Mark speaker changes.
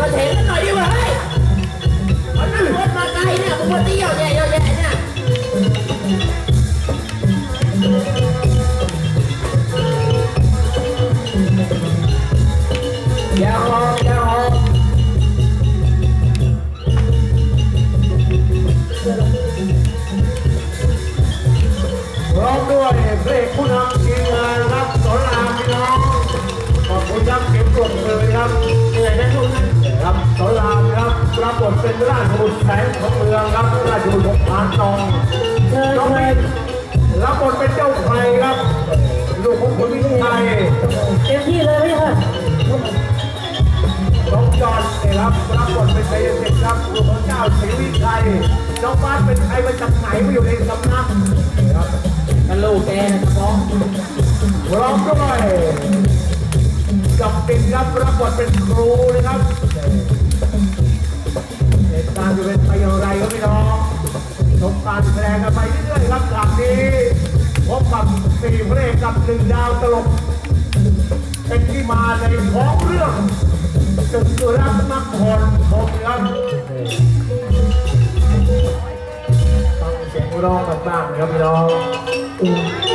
Speaker 1: ก็เถียงกันหน่อยดิวะเฮ้ยมันนั่งรถมาไกลเนี่ยมึงมาเที่ยวเนี่ยเยอะแยะเนี่ยอย่าหอบอย่าหอบ
Speaker 2: ร้อมด้วยเพลงผู้นำทีมงานรับสอนรามพี่น้องขอบคุณครับเก็บกดเลยครับเหนื่อยไหมคุณ บทเป็นราชบุตรแสงของเมืองครับราชบุตรของพานทอง
Speaker 3: น้องเมน
Speaker 2: รับบทเป็นเจ้าไทยครับลูกของคุณวิชัย
Speaker 3: เต็มที่เลยพี่ค่ะ
Speaker 2: น้องจอนเนี่ยครับรับบทเป็นชัยเสร็จครับลูกของเจ้าศรีวิชัยน้องบ้านเป็นใครมาจากไหนมาอยู่ในสำนักครับ
Speaker 1: กันลูกแกนะครับน้อง
Speaker 2: ร้อมด้วยกับติดครับรับบทเป็นครูนะครับ อย่างไรครับพี่น้องชมการแสดงกันไปเรื่อยๆครับหลังนี้พบกับสี่พระเอกกับหนึ่งดาวตลก เป็นที่มาในท้องเรื่องศึกสุรักนครพมครับฟังเสียงร้องกันบ้างนะครับพี่น้อง